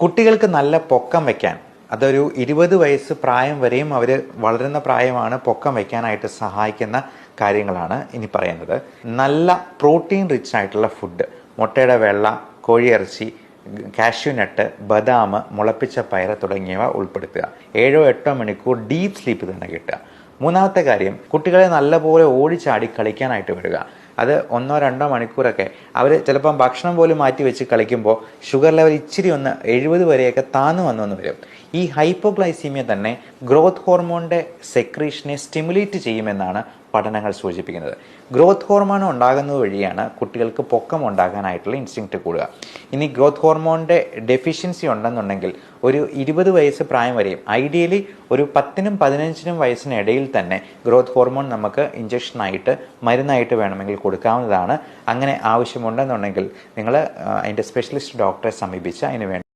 കുട്ടികൾക്ക് നല്ല പൊക്കം വയ്ക്കാൻ അതൊരു ഇരുപത് വയസ്സ് പ്രായം വരെയും അവർ വളരുന്ന പ്രായമാണ് പൊക്കം വയ്ക്കാനായിട്ട് സഹായിക്കുന്ന കാര്യങ്ങളാണ് ഇനി പറയുന്നത്. നല്ല പ്രോട്ടീൻ റിച്ച് ആയിട്ടുള്ള ഫുഡ് മുട്ടയുടെ വെള്ള കോഴിയിറച്ചി കാഷ്യൂനട്ട് ബദാം മുളപ്പിച്ച പയർ തുടങ്ങിയവ ഉൾപ്പെടുത്തുക. ഏഴോ എട്ടോ മണിക്കൂർ ഡീപ്പ് സ്ലീപ്പ് തന്നെ കിട്ടുക. മൂന്നാമത്തെ കാര്യം കുട്ടികളെ നല്ലപോലെ ഓടിച്ചാടി കളിക്കാനായിട്ട് വിടുക. അത് ഒന്നോ രണ്ടോ മണിക്കൂറൊക്കെ. അവർ ചിലപ്പം ഭക്ഷണം പോലും മാറ്റി വെച്ച് കളിക്കുമ്പോൾ ഷുഗർ ലെവൽ ഇച്ചിരി ഒന്ന് എഴുപത് വരെയൊക്കെ താന്നു വന്നു വന്ന് വരും. ഈ ഹൈപ്പോഗ്ലൈസീമിയ തന്നെ ഗ്രോത്ത് ഹോർമോണിന്റെ സെക്രീഷനെ സ്റ്റിമുലേറ്റ് ചെയ്യുമെന്നാണ് പഠനങ്ങൾ സൂചിപ്പിക്കുന്നത്. ഗ്രോത്ത് ഹോർമോൺ ഉണ്ടാകുന്നത് വഴിയാണ് കുട്ടികൾക്ക് പൊക്കം ഉണ്ടാകാനായിട്ടുള്ള ഇൻസ്റ്റിങ്ക്റ്റ് കൂടുക. ഇനി ഗ്രോത്ത് ഹോർമോണിന്റെ ഡെഫിഷ്യൻസി ഉണ്ടെന്നുണ്ടെങ്കിൽ ഒരു ഇരുപത് വയസ്സ് പ്രായം വരെയും ഐഡിയലി ഒരു പത്തിനും പതിനഞ്ചിനും വയസ്സിന് ഇടയിൽ തന്നെ ഗ്രോത്ത് ഹോർമോൺ നമുക്ക് ഇഞ്ചക്ഷനായിട്ട് മരുന്നായിട്ട് വേണമെങ്കിൽ കൊടുക്കാവുന്നതാണ്. അങ്ങനെ ആവശ്യമുണ്ടെന്നുണ്ടെങ്കിൽ നിങ്ങൾ അതിന്റെ സ്പെഷ്യലിസ്റ്റ് ഡോക്ടറെ സമീപിച്ച് അതിന് വേണ്ടി